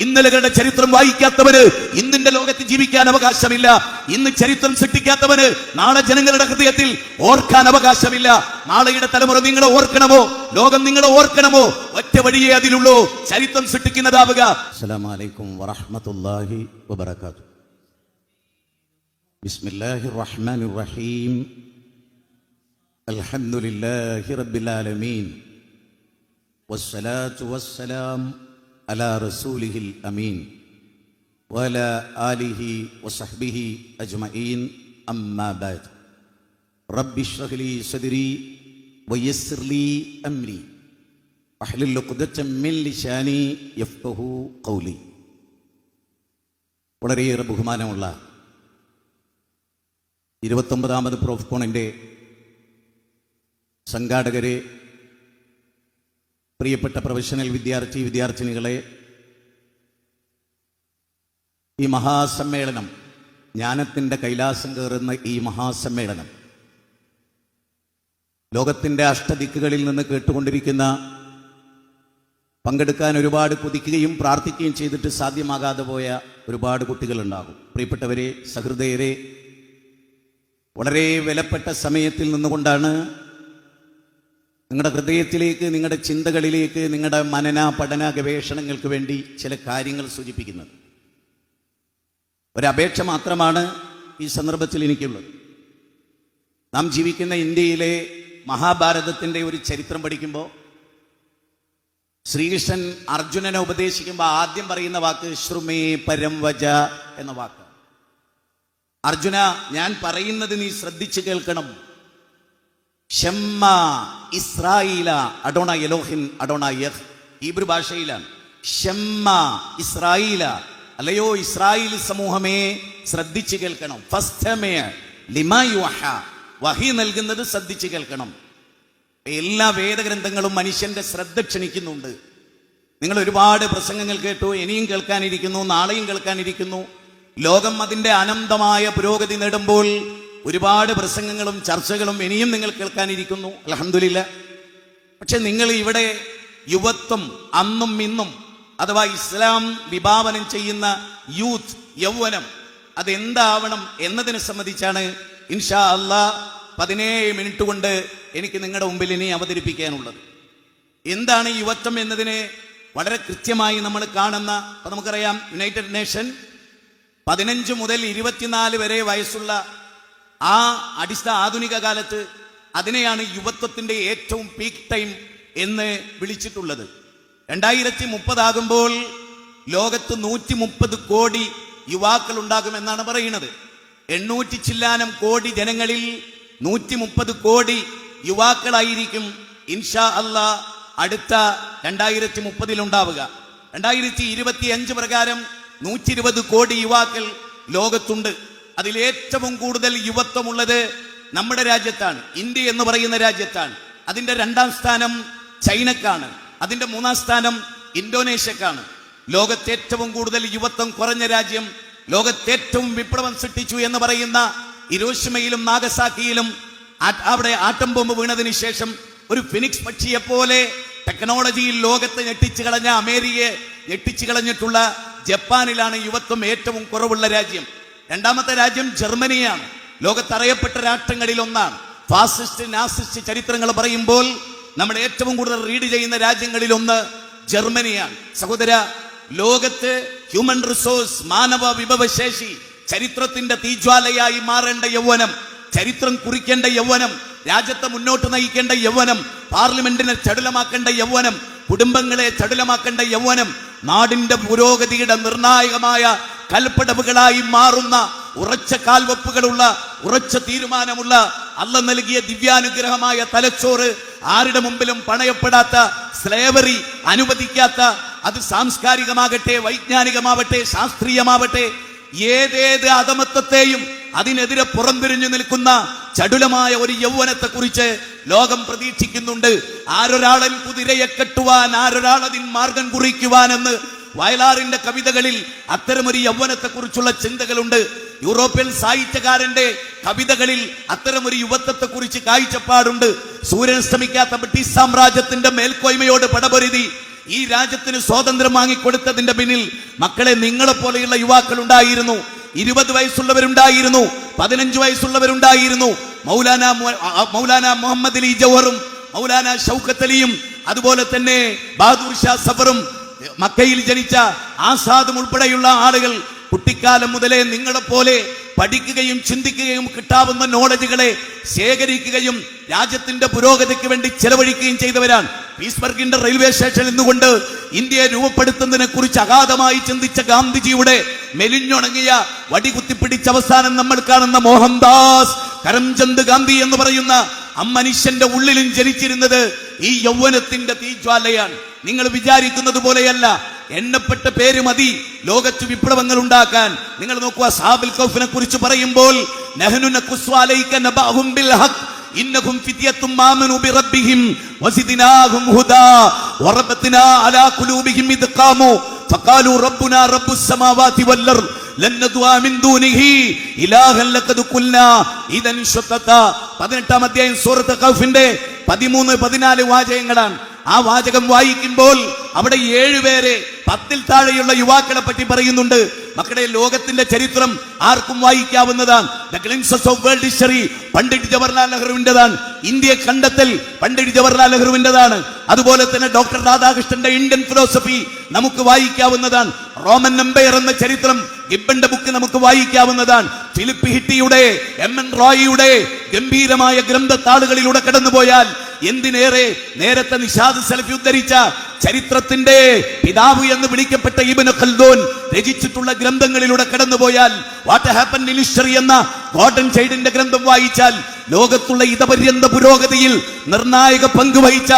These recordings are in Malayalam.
ഇന്നലകളുടെ ചരിത്രം വായിക്കാത്തവന് ഇന്നിന്റെ ലോകത്ത് ജീവിക്കാൻ അവകാശമില്ല. ഇന്ന് ചരിത്രം സൃഷ്ടിക്കാത്തവന് നാളെ ജനങ്ങളുടെ ഹൃദയത്തിൽ ഓർക്കാൻ അവകാശമില്ല. നാളെയുടെ തലമുറ നിങ്ങളെ ഓർക്കണമോ? ലോകം നിങ്ങളെ ഓർക്കണമോ? ഒറ്റ വഴിയേ അതിലുള്ളൂ. ചരിത്രം സൃഷ്ടിക്കുന്നതാവുക. അസ്സലാമലൈക്കും വറഹ്മത്തുള്ളാഹി വബർക്കാത്തു ബിസ്മില്ലാഹിർ റഹ്മാനിർ റഹീം അൽഹംദുലില്ലാഹി റബ്ബിൽ ആലമീൻ. വസ്സലാത്തു വസ്സലാം അലാ റസൂലിഹിൽ അമീൻ. വല ആലിഹി വസഹ്ബിഹി അജ്മഈൻ. അമ്മാബാദ് റബ്ബിഷ്റഹ്ലി സദ്രി വയസ്സിർ ലി അംരി. വഹ്ലുൽ ഉഖ്ദത്തം മിൻ ലിസാനി യഫ്ഖഹു ഖൗലി. വളരെയേറെ ബഹുമാനമുള്ള ഇരുപത്തൊമ്പതാമത് പ്രോഫ്കോണിന്റെ സംഘാടകരെ പ്രിയപ്പെട്ട പ്രൊഫഷണൽ വിദ്യാർത്ഥി വിദ്യാർത്ഥിനികളെ ഈ മഹാസമ്മേളനം ജ്ഞാനത്തിന്റെ കൈലാസം കയറുന്ന ഈ മഹാസമ്മേളനം ലോകത്തിന്റെ അഷ്ടദിക്കുകളിൽ നിന്ന് കേട്ടുകൊണ്ടിരിക്കുന്ന പങ്കെടുക്കാൻ ഒരുപാട് കൊതിക്കുകയും പ്രാർത്ഥിക്കുകയും ചെയ്തിട്ട് സാധ്യമാകാതെ പോയ ഒരുപാട് കുട്ടികളുണ്ടാകും. പ്രിയപ്പെട്ടവരെ സഹൃദയരെ വളരെ വിലപ്പെട്ട സമയത്തിൽ നിന്നുകൊണ്ടാണ് നിങ്ങളുടെ ഹൃദയത്തിലേക്ക് നിങ്ങളുടെ ചിന്തകളിലേക്ക് നിങ്ങളുടെ മനന പഠന ഗവേഷണങ്ങൾക്ക് വേണ്ടി ചില കാര്യങ്ങൾ സൂചിപ്പിക്കുന്നത്. ഒരപേക്ഷ മാത്രമാണ് ഈ സന്ദർഭത്തിൽ എനിക്കുള്ളത്. നാം ജീവിക്കുന്ന ഇന്ത്യയിലെ മഹാഭാരതത്തിന്റെ ഒരു ചരിത്രം പഠിക്കുമ്പോൾ ശ്രീകൃഷ്ണൻ അർജുനനെ ഉപദേശിക്കുമ്പോൾ ആദ്യം പറയുന്ന വാക്ക് ശ്രുമേ പരം വജ എന്ന വാക്ക് അർജുന ഞാൻ പറയുന്നത് നീ ശ്രദ്ധിച്ചു കേൾക്കണം. ഷമ്മ ഇസ്രായില അഡോണ യലോഹിൻ അഡോണ യഹ്. ഹീബ്രു ഭാഷയിലാണ്. ഷമ്മ ഇസ്രായില അല്ലയോ ഇസ്രായേൽ സമൂഹമേ ശ്രദ്ധിച്ചു കേൾക്കണം. ഫസ്തമേ ലിമായുഹ വഹി നൽകുന്നത് ശ്രദ്ധിച്ചു കേൾക്കണം. എല്ലാ വേദഗ്രന്ഥങ്ങളും മനുഷ്യന്റെ ശ്രദ്ധ ക്ഷണിക്കുന്നുണ്ട്. നിങ്ങൾ ഒരുപാട് പ്രസംഗങ്ങൾ കേട്ടു ഇനിയും കേൾക്കാനിരിക്കുന്നു നാളെയും കേൾക്കാനിരിക്കുന്നു. ലോകം അതിന്റെ അനന്തമായ പുരോഗതി നേടുമ്പോൾ ഒരുപാട് പ്രസംഗങ്ങളും ചർച്ചകളും ഇനിയും നിങ്ങൾ കേൾക്കാനിരിക്കുന്നു. അലഹമില്ല പക്ഷെ നിങ്ങൾ ഇവിടെ യുവത്വം അന്നും ഇന്നും അഥവാ ഇസ്ലാം വിഭാവനം ചെയ്യുന്ന യൂത്ത് യൗവനം അതെന്താവണം എന്നതിനെ സംബന്ധിച്ചാണ് ഇൻഷാ അള്ളാ പതിനേഴ് മിനിറ്റ് കൊണ്ട് എനിക്ക് നിങ്ങളുടെ മുമ്പിൽ ഇനി അവതരിപ്പിക്കാനുള്ളത്. എന്താണ് യുവത്വം എന്നതിനെ വളരെ കൃത്യമായി നമ്മൾ കാണുന്ന നമുക്കറിയാം യുണൈറ്റഡ് നേഷൻ പതിനഞ്ച് മുതൽ ഇരുപത്തിനാല് വരെ വയസ്സുള്ള ആ അടിസ്ഥാന ആധുനിക കാലത്ത് അതിനെയാണ് യുവത്വത്തിന്റെ ഏറ്റവും പീക്ക് ടൈം എന്ന് വിളിച്ചിട്ടുള്ളത്. രണ്ടായിരത്തി മുപ്പതാകുമ്പോൾ ലോകത്ത് നൂറ്റി മുപ്പത് കോടി യുവാക്കൾ ഉണ്ടാകുമെന്നാണ് പറയുന്നത്. എണ്ണൂറ്റി ചില്ലാനം കോടി ജനങ്ങളിൽ നൂറ്റി മുപ്പത് കോടി യുവാക്കളായിരിക്കും ഇൻഷാ അല്ല അടുത്ത രണ്ടായിരത്തി മുപ്പതിൽ ഉണ്ടാവുക രണ്ടായിരത്തി ഇരുപത്തി അഞ്ച് പ്രകാരം നൂറ്റി ഇരുപത് കോടി യുവാക്കൾ ലോകത്തുണ്ട്. അതിൽ ഏറ്റവും കൂടുതൽ യുവത്വമുള്ളത് നമ്മുടെ രാജ്യത്താണ്. ഇന്ത്യ എന്ന് പറയുന്ന രാജ്യത്താണ്. അതിന്റെ രണ്ടാം സ്ഥാനം ചൈനക്കാണ്. അതിന്റെ മൂന്നാം സ്ഥാനം ഇന്തോനേഷ്യക്കാണ്. ലോകത്തേറ്റവും കൂടുതൽ യുവത്വം കുറഞ്ഞ രാജ്യം ലോകത്തേറ്റവും വിപ്ലവം സൃഷ്ടിച്ചു എന്ന് പറയുന്ന ഇരോഷിമയിലും നാഗസാക്കിയിലും അവിടെ ആട്ടം ബോംബ് വീണതിന് ശേഷം ഒരു ഫിനിക്സ് പക്ഷിയെ പോലെ ടെക്നോളജിയിൽ ലോകത്തെ ഞെട്ടിച്ചു കളഞ്ഞ അമേരിക്കയെ ഞെട്ടിച്ചു കളഞ്ഞിട്ടുള്ള ജപ്പാനിലാണ് യുവത്വം ഏറ്റവും കുറവുള്ള രാജ്യം. രണ്ടാമത്തെ രാജ്യം ജർമ്മനിയാണ്. ലോകത്തറിയപ്പെട്ട രാഷ്ട്രങ്ങളിൽ ഒന്നാണ്. ഫാസിസ്റ്റ് നാസിസ്റ്റ് ചരിത്രങ്ങൾ പറയുമ്പോൾ നമ്മൾ ഏറ്റവും കൂടുതൽ റീഡ് ചെയ്യുന്ന രാജ്യങ്ങളിൽ ഒന്ന് ജർമ്മനിയാണ്. സഹോദര ലോകത്ത് ഹ്യൂമൻ റിസോഴ്സ് മാനവ വിഭവശേഷി ചരിത്രത്തിന്റെ തീജ്വാലയായി മാറേണ്ട യൗവനം ചരിത്രം കുറിക്കേണ്ട യൗവനം രാജ്യത്തെ മുന്നോട്ട് നയിക്കേണ്ട യൗവനം പാർലമെന്റിനെ ചടുലമാക്കേണ്ട യൗവനം കുടുംബങ്ങളെ ചടുലമാക്കേണ്ട യൗവനം നാടിന്റെ പുരോഗതിയുടെ നിർണായകമായ കൽപ്പടവുകളായി മാറുന്ന ഉറച്ച കാൽവെപ്പുകളുള്ള ഉറച്ച തീരുമാനമുള്ള അല്ല നൽകിയ ദിവ്യാനുഗ്രഹമായ തലച്ചോറ് ആരുടെ മുമ്പിലും പണയപ്പെടാത്ത സ്ലേവറി അനുവദിക്കാത്ത അത് സാംസ്കാരികമാകട്ടെ വൈജ്ഞാനികമാവട്ടെ ശാസ്ത്രീയമാവട്ടെ ഏതേത് അധമത്വത്തെയും അതിനെതിരെ പുറംതിരിഞ്ഞു നിൽക്കുന്ന ചടുലമായ ഒരു യൗവനത്തെ കുറിച്ച് ലോകം പ്രതീക്ഷിക്കുന്നുണ്ട്. ആരൊരാളൻ കുതിരയെ കെട്ടുവാൻ ആരൊരാളതിൻ മാർഗം കുറിക്കുവാനെന്ന് വയലാറിന്റെ കവിതകളിൽ അത്തരമൊരു യൗവനത്തെ കുറിച്ചുള്ള ചിന്തകളുണ്ട്. യൂറോപ്യൻ സാഹിത്യകാരന്റെ കവിതകളിൽ അത്തരമൊരു യുവത്വത്തെ കുറിച്ച് കാഴ്ചപ്പാടുണ്ട്. സൂര്യൻ ശ്രമിക്കാത്ത ബ്രിട്ടീഷ് സാമ്രാജ്യത്തിന്റെ മേൽക്കോയ്മയോട് പടപൊരുതി ഈ രാജ്യത്തിന് സ്വാതന്ത്ര്യം വാങ്ങിക്കൊടുത്തതിന്റെ പിന്നിൽ മക്കളെ നിങ്ങളെ പോലെയുള്ള യുവാക്കൾ ഉണ്ടായിരുന്നു ഇരുപത് വയസ്സുള്ളവരുണ്ടായിരുന്നു. പതിനഞ്ച് വയസ്സുള്ളവരുണ്ടായിരുന്നു. മൗലാന മൗലാന മുഹമ്മദ് അലി ജവഹറും മൗലാന ഷൗക്കത്ത് അലിയും അതുപോലെ തന്നെ ബഹദൂർ ഷാ സഫറും മക്കയിൽ ജനിച്ച ആസാദും ഉൾപ്പെടെയുള്ള ആളുകൾ കുട്ടിക്കാലം മുതലേ നിങ്ങളെ പോലെ പഠിക്കുകയും ചിന്തിക്കുകയും കിട്ടാവുന്ന നോളജുകളെ ശേഖരിക്കുകയും രാജ്യത്തിന്റെ പുരോഗതിക്ക് വേണ്ടി ചെലവഴിക്കുകയും ചെയ്തവരാണ്. പീസ്ബർഗിന്റെ റെയിൽവേ സ്റ്റേഷനിൽ നിന്നുകൊണ്ട് ഇന്ത്യയെ രൂപപ്പെടുത്തുന്നതിനെ കുറിച്ച് അഗാധമായി ചിന്തിച്ച ഗാന്ധിജിയുടെ മെലിഞ്ഞുണങ്ങിയ വടികുത്തിപ്പിടിച്ച അവസാനം നമ്മൾ കാണുന്ന മോഹൻദാസ് കരംചന്ദ് ഗാന്ധി എന്ന് പറയുന്ന അമ്മനുഷ്യന്റെ ഉള്ളിലും ജനിച്ചിരുന്നത് ഈ യൗവനത്തിന്റെ തീജ്വാലയാണ്. നിങ്ങൾ വിചാരിക്കുന്നത് പോലെയല്ല. എണ്ണപ്പെട്ട പേര് മതി. ലോകത്ത് വിപ്ലവങ്ങൾ ഉണ്ടാക്കാൻ. നിങ്ങൾ നോക്കുക സാബിൽ കൗഫിനെ കുറിച്ച് പറയുമ്പോൾ വസിദ്നാഹും ഹുദാ വറബത്നാ അലാ ഖുലൂബിഹിം ഇദ് 18 അധ്യായം സൂറത്ത് കൗഫിന്റെ പതിമൂന്ന് പതിനാല് വാചകങ്ങളാണ്. ആ വാചകം വായിക്കുമ്പോൾ അവിടെ ഏഴുപേരെ പത്തിൽ താഴെയുള്ള യുവാക്കളെ പറ്റി പറയുന്നുണ്ട്. മക്കളുടെ ലോകത്തിന്റെ ചരിത്രം ആർക്കും വായിക്കാവുന്നതാണ്. The of world history Pandit Jawaharlal നെഹ്റുവിന്റെതാണ്. India കണ്ടെത്തൽ പണ്ഡിറ്റ് ജവഹർലാൽ നെഹ്റുവിന്റെതാണ്. അതുപോലെ തന്നെ ഡോക്ടർ രാധാകൃഷ്ണന്റെ ഇന്ത്യൻ ഫിലോസഫി നമുക്ക് വായിക്കാവുന്നതാണ്. റോമൻ എംപയർ എന്ന ചരിത്രം ഗിബന്റെ ബുക്ക് നമുക്ക് വായിക്കാവുന്നതാണ്. ഫിലിപ്പ് ഹിറ്റിയുടെ എം എൻ റോയിയുടെ ഗംഭീരമായ ഗ്രന്ഥത്താളുകളിലൂടെ കടന്നുപോയാൽ എന്തിനേറെ നേരത്തെ നിഷാദ് സലഫി ഉദ്ധരിച്ച ചരിത്രത്തിന്റെ പിതാവ് എന്ന് വിളിക്കപ്പെട്ട ഇബിന് ഖൽദൂൻ രചിച്ചിട്ടുള്ള ഗ്രന്ഥങ്ങളിലൂടെ കടന്നുപോയാൽ വാട്ട് ഹാപ്പൻ ഇൻ ഹിസ്റ്ററി എന്ന ഗോർഡൻ ചൈഡിന്റെ ഗ്രന്ഥം വായിച്ചാൽ ലോകത്തുള്ള ഇതപര്യന്ത പുരോഗതിയിൽ നിർണായക പങ്ക് വഹിച്ച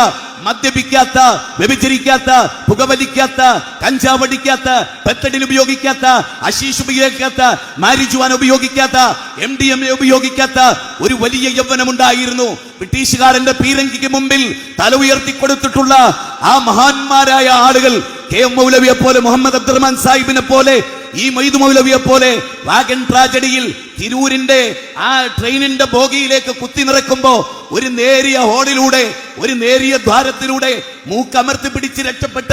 മദ്യപിക്കാത്ത വ്യഭിചരിക്കാത്ത പുകവലിക്കാത്ത കഞ്ചാവടിക്കാത്ത പെത്തടിൽ ഉപയോഗിക്കാത്ത അശീഷ് ഉപയോഗിക്കാത്ത മാരിജുവാൻ ഉപയോഗിക്കാത്ത എം ഡി എം എ ഉപയോഗിക്കാത്ത ഒരു വലിയ യൗവനമുണ്ടായിരുന്നു. ബ്രിട്ടീഷുകാരന്റെ പീരങ്കിക്ക് മുമ്പിൽ തല ഉയർത്തി കൊടുത്തിട്ടുള്ള ആ മഹാന്മാരായ ആളുകൾ കെ എം മൗലവിയെ പോലെ മുഹമ്മദ് അബ്ദുറഹ്മാൻ സാഹിബിനെ പോലെ ഈ മൊയ്തു മൗലവിയെ പോലെ വാഗൻ ട്രാജഡിയിൽ തിരൂരിന്റെ ആ ട്രെയിനിന്റെ ബോഗിയിലേക്ക് കുത്തി നിറക്കുമ്പോ ഒരു നേരിയ ഹോളിലൂടെ ഒരു നേരിയ ദ്വാരത്തിലൂടെ മൂക്കമർത്തി പിടിച്ച് രക്ഷപ്പെട്ട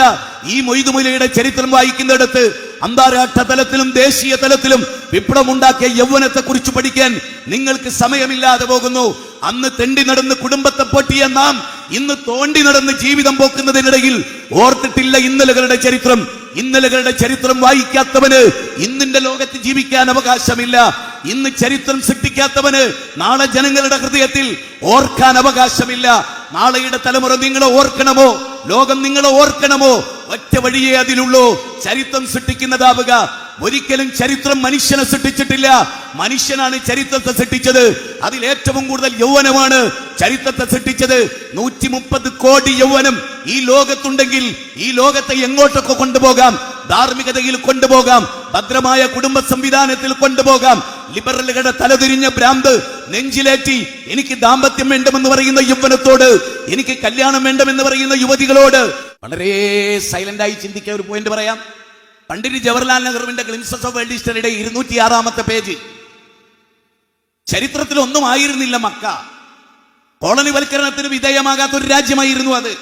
ഈ മൊയ്തുമൊലിയുടെ ചരിത്രം വായിക്കുന്നിടത്ത് അന്താരാഷ്ട്ര തലത്തിലും ദേശീയ തലത്തിലും വിപ്ലവമുണ്ടാക്കിയ യൗവനത്തെ കുറിച്ച് പഠിക്കാൻ നിങ്ങൾക്ക് സമയമില്ലാതെ പോകുന്നു. അന്ന് തെണ്ടി നടന്ന് കുടുംബത്തെ പൊട്ടിയ നാം ഇന്ന് തോണ്ടി നടന്ന് ജീവിതം പോക്കുന്നതിനിടയിൽ ഓർത്തിട്ടില്ല ഇന്നലകളുടെ ചരിത്രം. ഇന്നലകളുടെ ചരിത്രം വായിക്കാത്തവന് ഇന്നിന്റെ ലോകത്ത് ജീവിക്കാൻ അവകാശമില്ല. ഇന്ന് ചരിത്രം സൃഷ്ടിക്കാത്തവന് നാളെ ജനങ്ങളുടെ ഹൃദയത്തിൽ ഓർക്കാൻ അവകാശമില്ല. നാളെയുടെ തലമുറ നിങ്ങളെ ഓർക്കണമോ? ലോകം നിങ്ങളെ ഓർക്കണമോ? ഒറ്റ വഴിയേ അതിലുള്ളൂ. ചരിത്രം സൃഷ്ടിക്കുന്നതാവുക. ഒരിക്കലും ചരിത്രം മനുഷ്യനെ സൃഷ്ടിച്ചിട്ടില്ല. മനുഷ്യനാണ് ചരിത്രത്തെ സൃഷ്ടിച്ചത്. അതിൽ ഏറ്റവും കൂടുതൽ യൗവനമാണ് ചരിത്രത്തെ സൃഷ്ടിച്ചത്. നൂറ്റി മുപ്പത് കോടി യൗവനം ഈ ലോകത്തുണ്ടെങ്കിൽ ഈ ലോകത്തെ എങ്ങോട്ടൊക്കെ കൊണ്ടുപോകാം? ധാർമ്മികതയിൽ കൊണ്ടുപോകാം. ഭദ്രമായ കുടുംബ സംവിധാനത്തിൽ കൊണ്ടുപോകാം. ലിബറലുകളുടെ തലതിരിഞ്ഞ ഭ്രാന്ത് നെഞ്ചിലേറ്റി എനിക്ക് ദാമ്പത്യം വേണ്ടുമെന്ന് പറയുന്ന യൗവനത്തോട് എനിക്ക് കല്യാണം വേണ്ടുമെന്ന് പറയുന്ന യുവതികളോട് വളരെ സൈലന്റ് ആയി ചിന്തിക്കാൻ ഒരു പോയിന്റ് പറയാം. പണ്ഡിറ്റ് ജവഹർലാൽ നെഹ്റുവിന്റെ ഗ്ലിംസസ് ഓഫ് വേൾഡ് ഹിസ്റ്ററിയുടെ ഇരുന്നൂറ്റി ആറാമത്തെ പേജ്. ചരിത്രത്തിൽ ഒന്നും ആയിരുന്നില്ല മക്ക. കോളനിവൽക്കരണത്തിന് വിധേയമാകാത്ത ഒരു രാജ്യമായിരുന്നു അത്.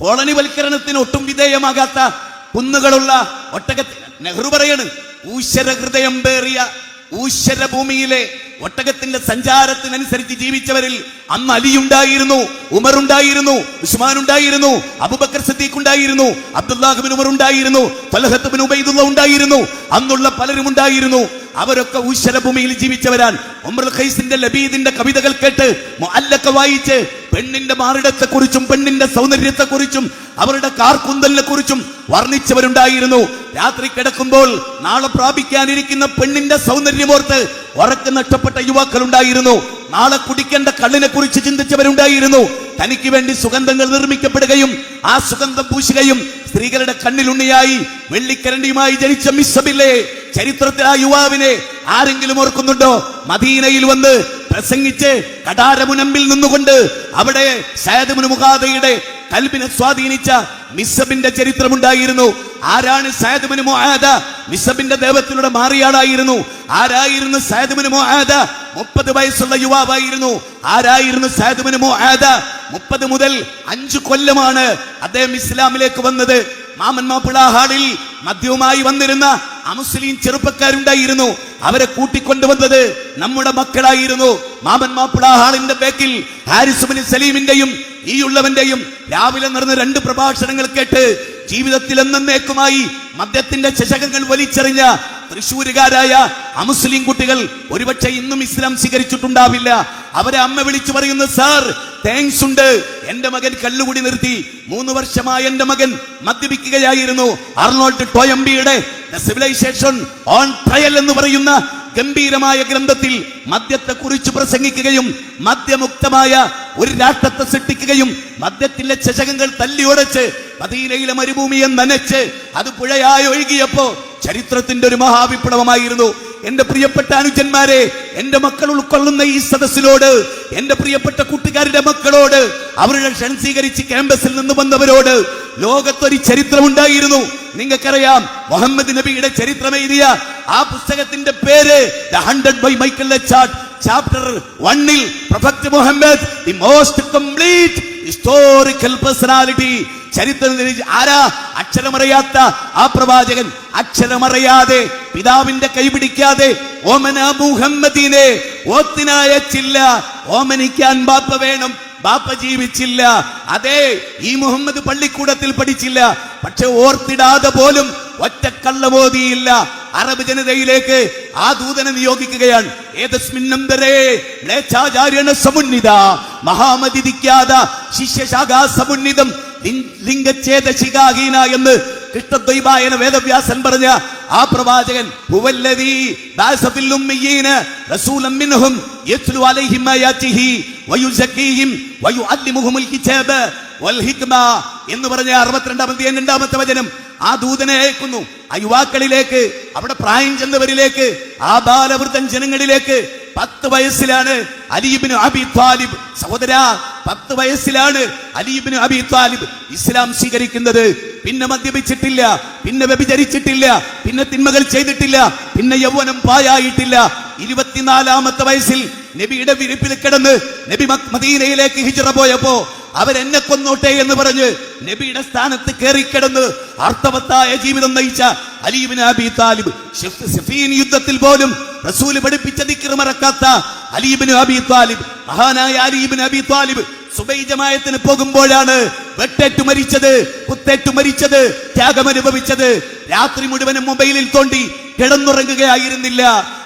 കോളനിവൽക്കരണത്തിന് ഒട്ടും വിധേയമാകാത്ത കുന്നുകളുള്ള ഒട്ടക നെഹ്റു പറയാണ് ഊശ്വര ഹൃദയം പേറിയ ഊശ്വര ഭൂമിയിലെ ഒട്ടകത്തിന്റെ സഞ്ചാരത്തിനനുസരിച്ച് ജീവിച്ചവരിൽ അന്ന് അലിയുണ്ടായിരുന്നു ഉമർ ഉണ്ടായിരുന്നു ഉസ്മാൻ ഉണ്ടായിരുന്നു അബുബക്കർ സദ്ദീഖ് ഉണ്ടായിരുന്നു അബ്ദുല്ലാഹിബിൻ ഉമർ ഉണ്ടായിരുന്നു ഫലഹത്തുബിൻ ഉബൈദുള്ള ഉണ്ടായിരുന്നു അന്നുള്ള പലരും ഉണ്ടായിരുന്നു. അവരൊക്കെ ഊശ്വര ഭൂമിയിൽ ജീവിച്ചവരാൻ ഉമർ ഖൈസിന്റെ ലബീദിന്റെ കവിതകൾ കേട്ട് അല്ലൊക്കെ വായിച്ച് പെണ്ണിന്റെ മാറിടത്തെ കുറിച്ചും പെണ്ണിന്റെ സൗന്ദര്യത്തെ കുറിച്ചും അവരുടെ കാർക്കുന്തലിനെ കുറിച്ചും വർണിച്ചവരുണ്ടായിരുന്നു. രാത്രി കിടക്കുമ്പോൾ നാളെ പ്രാപിക്കാനിരിക്കുന്ന പെണ്ണിന്റെ സൗന്ദര്യമോർത്ത് ഉറക്കം നഷ്ടപ്പെട്ട യുവാക്കൾ ഉണ്ടായിരുന്നു നാളെ കുടിക്കേണ്ട കള്ളിനെ കുറിച്ച് ചിന്തിച്ചവരുണ്ടായിരുന്നു. തനിക്ക് വേണ്ടി സുഗന്ധങ്ങൾ നിർമ്മിക്കപ്പെടുകയും ആ സുഗന്ധം പൂശുകയും സ്ത്രീകളുടെ കണ്ണിലുണ്ണിയായി വെള്ളിക്കരണ്ടിയുമായി ജനിച്ച മിസ്സബില്ലേ ചരിത്രത്തിൽ ആ യുവാവിനെ ആരെങ്കിലും ഓർക്കുന്നുണ്ടോ? മദീനയിൽ വന്ന് പ്രസംഗിച്ച് കടാരമുനമ്പിൽ നിന്നുകൊണ്ട് അവിടെ സയദ് കൽബിനെ സ്വാധീനിച്ച മിസ്സബിന്റെ ചരിത്രമുണ്ടായിരുന്നു. ആരാണ് സയദമുന് മുആദ? നിസബിന്റെ ദേവത്തിലൂടെ മാറിയാളായിരുന്നു. ആരായിരുന്നു സയദമുന് മുആദ? മുപ്പത് വയസ്സുള്ള യുവാവായിരുന്നു. ആരായിരുന്നു സയദമുന് മുആദ? മുപ്പത് മുതൽ അഞ്ചു കൊല്ലമാണ് അദ്ദേഹം ഇസ്ലാമിലേക്ക് വന്നത്. മാമൻ മാപ്പിള ഹാളിൽ മദ്യവുമായി വന്നിരുന്ന അമുസ്ലിം ചെറുപ്പക്കാരുണ്ടായിരുന്നു. അവരെ കൂട്ടിക്കൊണ്ടുവന്നത് നമ്മുടെ മക്കളായിരുന്നു. മാമൻ മാപ്പിള ഹാളിന്റെ ബേക്കിൽ ഹാരിസുബിൻ സലീമിന്റെയും ഈ ഉള്ളവന്റെയും രാവിലെ നടന്ന രണ്ട് പ്രഭാഷണങ്ങൾ കേട്ട് ജീവിതത്തിൽ എന്നേക്കുമായി മദ്യത്തിന്റെ ചശകങ്ങൾ വലിച്ചെറിഞ്ഞ തൃശ്ശൂരുകാരായ അമുസ്ലിം കുട്ടികൾ ഒരുപക്ഷെ ഇന്നും ഇസ്ലാം സ്വീകരിച്ചിട്ടുണ്ടാവില്ല. അവരെ അമ്മ വിളിച്ചു പറയുന്നു സാർ താങ്ക്സ് ഉണ്ട്. എന്റെ മകൻ കല്ലുകൂടി നിർത്തി. മൂന്ന് വർഷമായി എന്റെ മകൻ മദ്യപിക്കുകയായിരുന്നു. അർണോൾഡ് ടോയംബിയുടെ സിവിലൈസേഷൻ ഓൺ ട്രയൽ എന്ന് പറയുന്ന ഗംഭീരമായ ഗ്രന്ഥത്തിൽ മദ്യത്തെ കുറിച്ച് പ്രസംഗിക്കുകയും മദ്യമുക്തമായ ഒരു രാഷ്ട്രത്തെ സൃഷ്ടിക്കുകയും മദ്യത്തിന്റെ ചശകങ്ങൾ തല്ലിയൊടച്ച് മദീനയിലെ മരുഭൂമിയെ നനച്ച് അത് പുഴയായി ഒഴുകിയപ്പോ ചരിത്രത്തിന്റെ ഒരു മഹാവിപ്ലവമായിരുന്നു. എന്റെ പ്രിയപ്പെട്ട അനുജന്മാരെ എന്റെ മക്കൾ ഉൾക്കൊള്ളുന്ന ഈ സദസ്സിനോട് എന്റെ പ്രിയപ്പെട്ട കൂട്ടുകാരുടെ മക്കളോട് അവരുടെ ക്ഷണം സ്വീകരിച്ച് ക്യാമ്പസിൽ നിന്ന് വന്നവരോട് ലോകത്തൊരു ചരിത്രം ചരിത്രമുണ്ടായിരുന്നു. നിങ്ങൾക്കറിയാം മുഹമ്മദ് നബിയുടെ ചരിത്രം എഴുതിയ ആ പുസ്തകത്തിന്റെ പേര് ബൈ മൈക്കൽ ചാപ്റ്റർ വണ്ണിൽ Muhammad the most complete historical personality ചരിത്രം ആരാ? അക്ഷരമറിയാത്ത ആ പ്രവാചകൻ. അക്ഷരമറിയാതെ പിതാവിന്റെ കൈപിടിക്കാതെ ഓമന മുഹമ്മദീനെ ഓത്തിനയച്ചില്ല ഓമനിക്കാൻ ബാപ്പ വേണം. ബാപ്പ ജീവിച്ചില്ല. അതെ ഈ മുഹമ്മദ് പള്ളിക്കൂടത്തിൽ പഠിച്ചില്ല. പക്ഷെ ഓർത്തിടാതെ പോലും ഒറ്റ കള്ളമോദിയില്ല അറബ് ജനതയിലേക്ക് ആ ദൂതനെ നിയോഗിക്കുകയാണ്. മ്ലേച്ഛാചാര്യണ സമുന്നിത. മഹാമതിരിക്കാത ശിഷ്യശാഖാ സമുന്നിതം. ലിംഗച്ഛേദ ശിഖാഹീന എന്ന് കൃഷ്ണദ്വൈപായന വേദവ്യാസൻ പറഞ്ഞ ആ പ്രവാചകൻ എന്ന് പറഞ്ഞ അറുപത്തിരണ്ടാമത്തെ രണ്ടാമത്തെ വചനം. ആ ദൂതനെ അയക്കുന്നു. ആ യുവാക്കളിലേക്ക് അവിടെ പ്രായം ചെന്നവരിലേക്ക് ആ ബാലവൃദ്ധൻ ജനങ്ങളിലേക്ക് പത്ത് വയസ്സിലാണ് അലീബിന് അബി താലിബ് സഹോദര പത്ത് വയസ്സിലാണ് അലീബിന് അബി താലിബ് ഇസ്ലാം സ്വീകരിക്കുന്നത്. പിന്നെ മദ്യപിച്ചിട്ടില്ല പിന്നെ വ്യഭിചരിച്ചിട്ടില്ല പിന്നെ തിന്മകൾ ചെയ്തിട്ടില്ല പിന്നെ യൗവനം പായായിട്ടില്ല ഇരുപത്തിനാലാമത്തെ വയസ്സിൽ നബിയുടെ വിരിപ്പിൽ കിടന്ന് നബി മദീനയിലേക്ക് ഹിജറ പോയപ്പോ അവരെന്നെ കൊന്നോട്ടെ എന്ന് പറഞ്ഞ് നബിയുടെ സ്ഥാനത്ത് കയറിക്കിടന്ന് അർത്ഥവത്തായ ജീവിതം നയിച്ച അലീബിൻ അബി താലിബ് സിഫീൻ യുദ്ധത്തിൽ പോലും റസൂൽ പഠിപ്പിച്ച ദിക്കർ മറക്കാത്ത അലീബിൻ അബി താലിബ് മഹാനായ അലീബിൻ അബി താലിബ് സുബൈജമായത്തിന് പോകുമ്പോഴാണ് വെട്ടേറ്റു മരിച്ചത് കുത്തേറ്റു മരിച്ചത് ത്യാഗമനുഭവിച്ചത്. രാത്രി മുഴുവനും മൊബൈലിൽ തോണ്ടി കിടന്നുറങ്ങുകയായിരുന്നില്ല.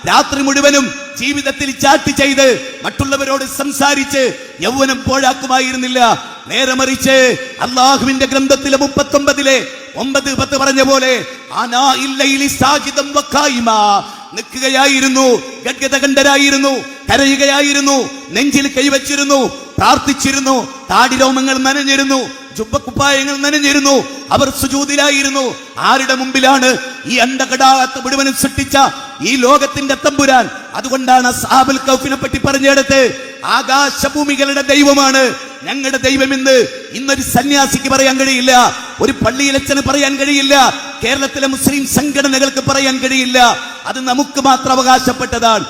രാത്രി മുഴുവനും ജീവിതത്തിൽ ചാറ്റ് ചെയ്ത് മറ്റുള്ളവരോട് സംസാരിച്ച് യൗവനം പോഴാക്കുമായിരുന്നില്ല നേരെ മറിച്ച് അള്ളാഹുവിന്റെ ഗ്രന്ഥത്തിലെ മുപ്പത്തൊമ്പതിലെ ഒമ്പത് പത്ത് പറഞ്ഞ പോലെ നിൽക്കുകയായിരുന്നു ഗദ്ഗതകണ്ഠരായിരുന്നു കരയുകയായിരുന്നു നെഞ്ചിൽ കൈവച്ചിരുന്നു പ്രാർത്ഥിച്ചിരുന്നു താടിരോമങ്ങൾ നനഞ്ഞിരുന്നു ജുബക്കുപ്പായങ്ങൾ നനഞ്ഞിരുന്നു. അവർ സുജൂതിലായിരുന്നു. ആരുടെ മുമ്പിലാണ് ഈ അണ്ടകടാകത്ത് മുഴുവനും സൃഷ്ടിച്ച ഈ ലോകത്തിന്റെ തമ്പുരാൻ? അതുകൊണ്ടാണ് സാബുൽ കൗഫിനെ പറ്റി പറഞ്ഞെടുത്ത് ആകാശഭൂമികളുടെ ദൈവമാണ്. ഞങ്ങളുടെ ദൈവമെന്ന് ഇന്നൊരു സന്യാസിക്ക് പറയാൻ കഴിയില്ല. ഒരു പള്ളിയിലച്ചന് പറയാൻ കഴിയില്ല. കേരളത്തിലെ മുസ്ലിം സംഘടനകൾക്ക് പറയാൻ കഴിയില്ല. അത് നമുക്ക് മാത്രം അവകാശപ്പെട്ടതാണ്.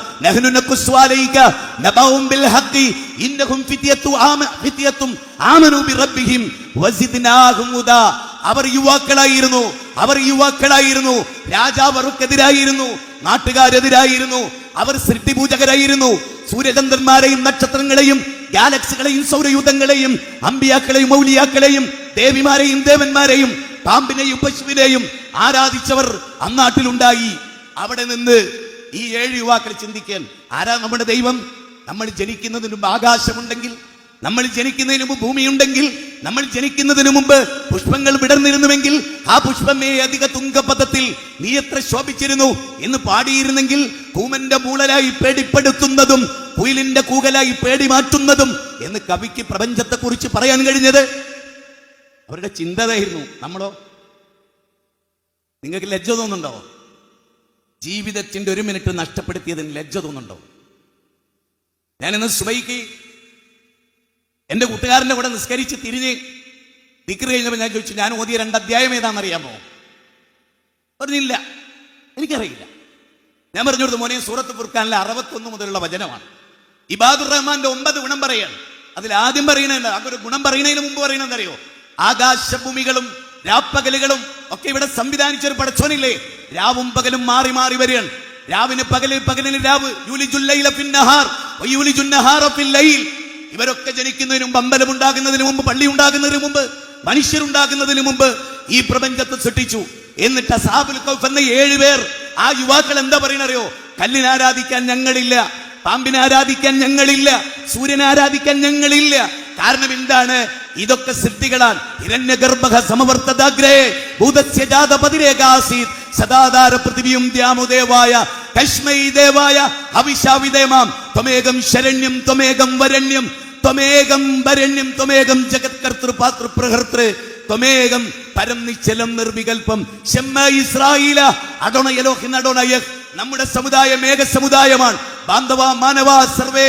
അവർ യുവാക്കളായിരുന്നു. അവർ യുവാക്കളായിരുന്നു. രാജാവ് അവർക്കെതിരായിരുന്നു. നാട്ടുകാരെതിരായിരുന്നു. അവർ സൃഷ്ടിപൂജകരായിരുന്നു. സൂര്യചന്ദ്രന്മാരെയും നക്ഷത്രങ്ങളെയും ഗാലക്സികളെയും സൗരയൂഥങ്ങളെയും അമ്പിയാക്കളെയും മൗലിയാക്കളെയും ദേവിമാരെയും ദേവന്മാരെയും പാമ്പിനെയും പശുവിനെയും ആരാധിച്ചവർ അന്നാട്ടിലുണ്ടായി. അവിടെ നിന്ന് ഈ ഏഴ് യുവാക്കൾ ചിന്തിക്കാൻ ആരാ നമ്മുടെ ദൈവം? നമ്മൾ ജനിക്കുന്നതിന് മുമ്പ് ആകാശമുണ്ടെങ്കിൽ നമ്മൾ ജനിക്കുന്നതിന് മുമ്പ് ഭൂമിയുണ്ടെങ്കിൽ നമ്മൾ ജനിക്കുന്നതിന് മുമ്പ് പുഷ്പങ്ങൾ വിടർന്നിരുന്നുവെങ്കിൽ ആ പുഷ്പമേ അധിക തുങ്കപഥത്തിൽ നീ എത്ര ശോഭിച്ചിരുന്നു എന്ന് പാടിയിരുന്നെങ്കിൽ കൂമന്റെ മൂളലായി പേടിപ്പെടുത്തുന്നതും കുയിലിന്റെ കൂകലായി പേടി മാറ്റുന്നതും എന്ന് കവിക്ക് പ്രപഞ്ചത്തെ കുറിച്ച് പറയാൻ കഴിഞ്ഞത്? അവരുടെ ചിന്തതായിരുന്നു. നമ്മളോ? നിങ്ങൾക്ക് ലജ്ജ തോന്നുന്നുണ്ടോ? ജീവിതത്തിന്റെ ഒരു മിനിറ്റ് നഷ്ടപ്പെടുത്തിയതിന് ലജ്ജ തോന്നുന്നുണ്ടോ? ഞാനിന്ന് സുബൈക്ക് എന്റെ കൂട്ടുകാരന്റെ കൂടെ നിസ്കരിച്ച് തിരിഞ്ഞ് ദിക്കറ് കഴിഞ്ഞപ്പോൾ ഞാൻ ചോദിച്ചു ഞാൻ ഓതിയ രണ്ട് അധ്യായം ഏതാണെന്നറിയാമോ? പറഞ്ഞില്ല. എനിക്കറിയില്ല. ഞാൻ പറഞ്ഞു കൊടുത്തു മോനെ സൂറത്ത് ഫുർഖാനിലെ അറുപത്തൊന്ന് മുതലുള്ള വചനമാണ്. ഇബാദുർ റഹ്മാന്റെ ഒമ്പത് ഗുണം പറയാണ്. അതിൽ ആദ്യം പറയുന്നത് ഒരു ഗുണം പറയുന്നതിന് മുമ്പ് പറയുന്നത് അറിയോ? ആകാശഭൂമികളും രാപ്പകലുകളും ഒക്കെ ഇവിടെ സംവിധാനിച്ചൊരു പടച്ചോനില്ലേ? രാവും പകലും മാറി മാറി വരികയാണ്. രാവിന് പകൽ പകലിന് രാവ്. ഇവരൊക്കെ ജനിക്കുന്നതിന് മുമ്പ് അമ്പലം ഉണ്ടാകുന്നതിന് മുമ്പ് പള്ളി ഉണ്ടാകുന്നതിന് മുമ്പ് മനുഷ്യരുണ്ടാകുന്നതിന് മുമ്പ് ഈ പ്രപഞ്ചത്തെ സൃഷ്ടിച്ചു. എന്നിട്ട് അസാബുൽ കൗഫ് എന്ന ഏഴ് പേർ ആ യുവാക്കൾ എന്താ പറയണറിയോ? കല്ലിനെ ആരാധിക്കാൻ ഞങ്ങളില്ല പാമ്പിനെ ആരാധിക്കാൻ ഞങ്ങളില്ല സൂര്യനെ ആരാധിക്കാൻ ഞങ്ങളില്ല കാരണം എന്താണ്? ഇതൊക്കെ സിദ്ധികളാൽ ഹിരണ്യഗർഭ സമവർത്തദാഗ്രേ ഭൂതസ്യ ജാതപതിരേകാസീത് സദാധാര പൃഥിവിയും ദ്യാമുദേവായ കശ്മൈ ദേവായ അവിശാവിദേമാം ത്വമേകം ശരണ്യം ത്വമേകം വരണ്യം. ത്വമേകം വരണ്യം ത്വമേകം ജഗത്കർത്തൃ പാതൃ പ്രഹർത്തൃ. ത്വമേകം പരം നിശ്ചലം നിർവികൽപ്പം. ഷെമ്മ യലോഹിൻ അടോണ നടോണയഹ് നമ്മുടെ സമുദായം ഏക സമുദായമാണ്. ബാന്ധവ മാനവ സർവേ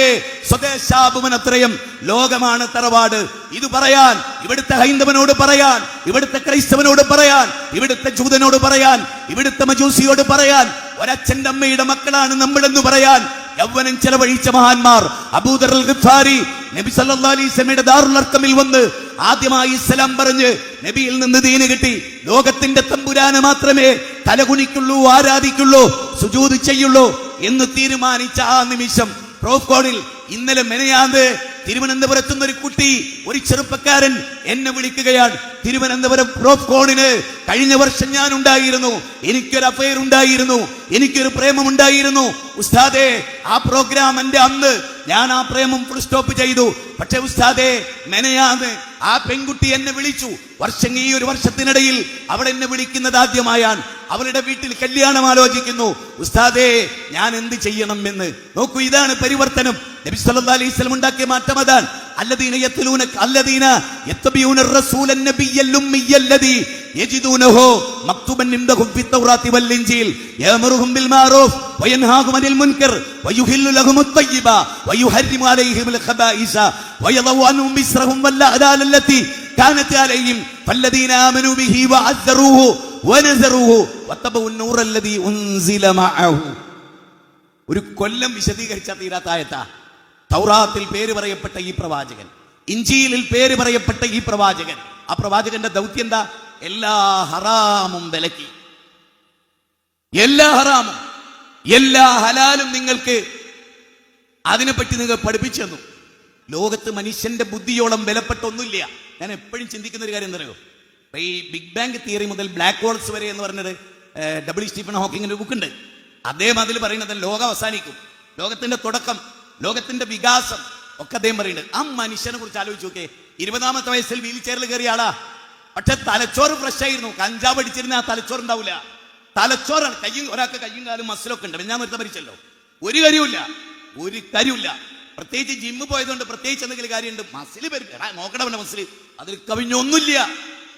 സ്വദേശാപമനത്രയം ലോകമാണ് തറവാട്. ഇത് പറയാൻ ഇവിടുത്തെ ഹൈന്ദവനോട് പറയാൻ ഇവിടുത്തെ ക്രൈസ്തവനോട് പറയാൻ ഇവിടുത്തെ ജൂതനോട് പറയാൻ ഇവിടുത്തെ മജൂസിയോട് പറയാൻ ഒരച്ഛന്റെ അമ്മയുടെ മക്കളാണ് നമ്മളെന്ന് പറയാൻ യൗവനം ചെലവഴിച്ച മഹാന്മാർ അബൂദർ ഗിഫാരി നബി സല്ലല്ലാഹു അലൈഹി അർക്കമിൽ വന്ന് ആദ്യമായി ഇസ്ലാം പറഞ്ഞ് നബിയിൽ നിന്ന് ദീന് കിട്ടി. ലോകത്തിന്റെ തമ്പുരാന് മാത്രമേ തലകുനിക്കുള്ളൂ ആരാധിക്കുള്ളൂ സുജൂത് ചെയ്യുള്ളൂ എന്ന് തീരുമാനിച്ച ആ നിമിഷം പ്രോഫ്കോണിൽ ഇന്നലെ മെനയാതെ തിരുവനന്തപുരത്ത് നിന്ന് ഒരു കുട്ടി ഒരു ചെറുപ്പക്കാരൻ എന്നെ വിളിക്കുകയാണ്. തിരുവനന്തപുരം പ്രോഫ്കോണിന് കഴിഞ്ഞ വർഷം ഞാൻ ഉണ്ടായിരുന്നു എനിക്കൊരു അഫയർ ഉണ്ടായിരുന്നു. എനിക്കൊരു പ്രേമം ഉണ്ടായിരുന്നു ഉസ്താദേ ആ പ്രോഗ്രാം എന്റെ അന്ന് ഞാൻ ആ പ്രേമം ഫുൾ സ്റ്റോപ്പ് ചെയ്തു. പക്ഷെ ഉസ്താദേ മെനയാന്ന് ആ പെൺകുട്ടി എന്നെ വിളിച്ചു. വർഷം ഈ ഒരു വർഷത്തിനിടയിൽ അവൾ എന്നെ വിളിക്കുന്നത് ആദ്യമായാണ്. അവളുടെ വീട്ടിൽ കല്യാണം ആലോചിക്കുന്നു. ഉസ്താദേ ഞാൻ എന്ത് ചെയ്യണം എന്ന്? നോക്കൂ ഇതാണ് പരിവർത്തനം. നബി സല്ലല്ലാഹു അലൈഹി വസല്ലം ഉണ്ടാക്കിയ മാറ്റം അതാൻ അല്ലദീന യത്ലൂന അല്ലദീന യത്തബിയൂന റസൂലൻ നബിയ്യൽ ഉമ്മിയ്യല്ലദീ യജിദൂനഹു مكتوبا عندهم في التوراة والإنجيل يأمرهم بالمعروف وينهاهم عن المنكر ويحل لهم الطيبة ويحرم عليهم الخبائث ويضع عنهم مصرهم والأغلال التي كانت عليهم فالذين آمنوا به وعذروه ونذروه واتبعوا النور الذي أنزل معه ഒരു കൊല്ലം വിശദീകരിച്ച തീരാത്ത ആയത്താ തൗറാത്തിൽ പേര് പറയപ്പെട്ട ഈ പ്രവാചകൻ ഇഞ്ചിയിലിൽ പേര് പറയപ്പെട്ട ഈ പ്രവാചകൻ ആ പ്രവാചകന്റെ ദൗത്യം എന്താ? എല്ലാ ഹറാമും വിലക്കി. എല്ലാ ഹറാമും എല്ലാ ഹലാലും നിങ്ങൾക്ക് അതിനെപ്പറ്റി നിങ്ങൾ പഠിപ്പിച്ചു തന്നു. ലോകത്ത് മനുഷ്യന്റെ ബുദ്ധിയോളം വിലപ്പെട്ട ഒന്നുമില്ല ഞാൻ എപ്പോഴും ചിന്തിക്കുന്ന ഒരു കാര്യം എന്തറിയോ ഈ ബിഗ് ബാങ്ക് തിയറി മുതൽ ബ്ലാക്ക് ഹോൾസ് വരെ എന്ന് പറഞ്ഞത് ഡബ്ല്യു സ്റ്റീഫൻ ഹോക്കിങ്ങിന്റെ ബുക്ക് ഉണ്ട് അദ്ദേഹം അതിൽ പറയുന്നത് ലോകം അവസാനിക്കും. ലോകത്തിന്റെ തുടക്കം ലോകത്തിന്റെ വികാസം ഒക്കെ അദ്ദേഹം പറയുന്നുണ്ട്. ആ മനുഷ്യനെ കുറിച്ച് ആലോചിച്ച് നോക്കേ ഇരുപതാമത്തെ വയസ്സിൽ വീൽ ചെയറിൽ കയറിയ ആളാ. പക്ഷെ തലച്ചോറ് ഫ്രഷ് ആയിരുന്നു. കഞ്ചാവ് അടിച്ചിരുന്ന ആ തലച്ചോറ് ഉണ്ടാവില്ല തലച്ചോറാണ്. കയ്യും ഒരാൾക്ക് കയ്യും കാലും മസിലൊക്കെ ഉണ്ട്. ഞാൻ നിർത്തം മരിച്ചല്ലോ. ഒരു കാര്യമില്ല ഒരു കാര്യമില്ല പ്രത്യേകിച്ച് ജിമ്മ് പോയതുകൊണ്ട് പ്രത്യേകിച്ച് എന്തെങ്കിലും കാര്യമുണ്ട്. മസിൽ നോക്കണവന്റെ മസിൽ അതിൽ കവിഞ്ഞൊന്നുമില്ല.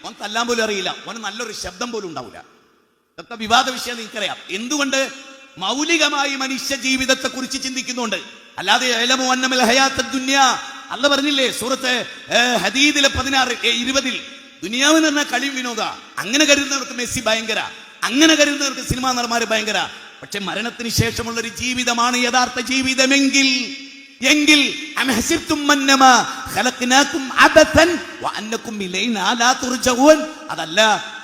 ഓൻ തല്ലാൻ പോലും അറിയില്ല. ഓന് നല്ലൊരു ശബ്ദം പോലും ഉണ്ടാവില്ല ഇതൊക്കെ വിവാദ വിഷയം നിങ്ങൾക്കറിയാം എന്തുകൊണ്ട് മൗലികമായി മനുഷ്യ ജീവിതത്തെ കുറിച്ച് ചിന്തിക്കുന്നുണ്ട്? അല്ലാതെ അല്ല പറഞ്ഞില്ലേ സൂറത്ത് ഹദീദിലെ പതിനാറ് ഇരുപതിൽ ദുനിയാവ് എന്ന് പറഞ്ഞാൽ കളി വിനോദ. അങ്ങനെ കരുതുന്നവർക്ക് മെസ്സി ഭയങ്കര. അങ്ങനെ കരുതുന്നവർക്ക് സിനിമാ നടന്മാര് ഭയങ്കര. പക്ഷെ മരണത്തിന് ശേഷമുള്ള ഒരു ജീവിതമാണ് യഥാർത്ഥ ജീവിതമെങ്കിൽ എങ്കിൽ അതല്ല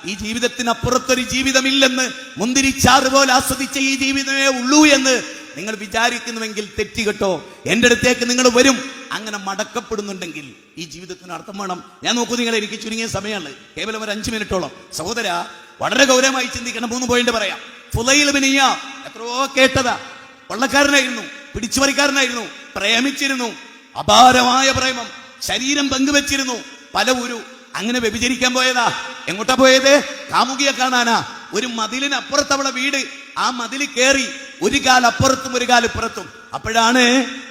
ഈ ജീവിതത്തിനപ്പുറത്തൊരു ജീവിതമില്ലെന്ന് മുന്തിരിച്ചാറ് പോലെ ആസ്വദിച്ച ഈ ജീവിതമേ ഉള്ളൂ എന്ന് നിങ്ങൾ വിചാരിക്കുന്നുവെങ്കിൽ തെറ്റുകെട്ടോ. എന്റെ അടുത്തേക്ക് നിങ്ങൾ വരും. അങ്ങനെ മടക്കപ്പെടുന്നുണ്ടെങ്കിൽ ഈ ജീവിതത്തിന് അർത്ഥം വേണം. ഞാൻ നോക്കൂ നിങ്ങൾ എനിക്ക് ചുരുങ്ങിയ സമയമാണ്. കേവലം ഒരു അഞ്ച് മിനിറ്റോളം. സഹോദര വളരെ ഗൗരവമായി ചിന്തിക്കണം മൂന്ന് പോയിന്റ് പറയാം. ഫുലയിൽ ബിനിയ എത്രയോ കേട്ടതാ. കൊള്ളക്കാരനായിരുന്നു പിടിച്ചുപറിക്കാരനായിരുന്നു പ്രേമിച്ചിരുന്നു. അപാരമായ പ്രേമം ശരീരം പങ്കുവെച്ചിരുന്നു. പല ഒരു അങ്ങനെ വ്യഭിചരിക്കാൻ പോയതാ. എങ്ങോട്ടാ പോയത്? കാമുകിയെ കാണാനാ ഒരു മതിലിനപ്പുറത്ത് അവളെ വീട്. ആ മതിൽ കയറി ഒരു കാലപ്പുറത്തും ഒരു കാൽ ഇപ്പുറത്തും അപ്പോഴാണ്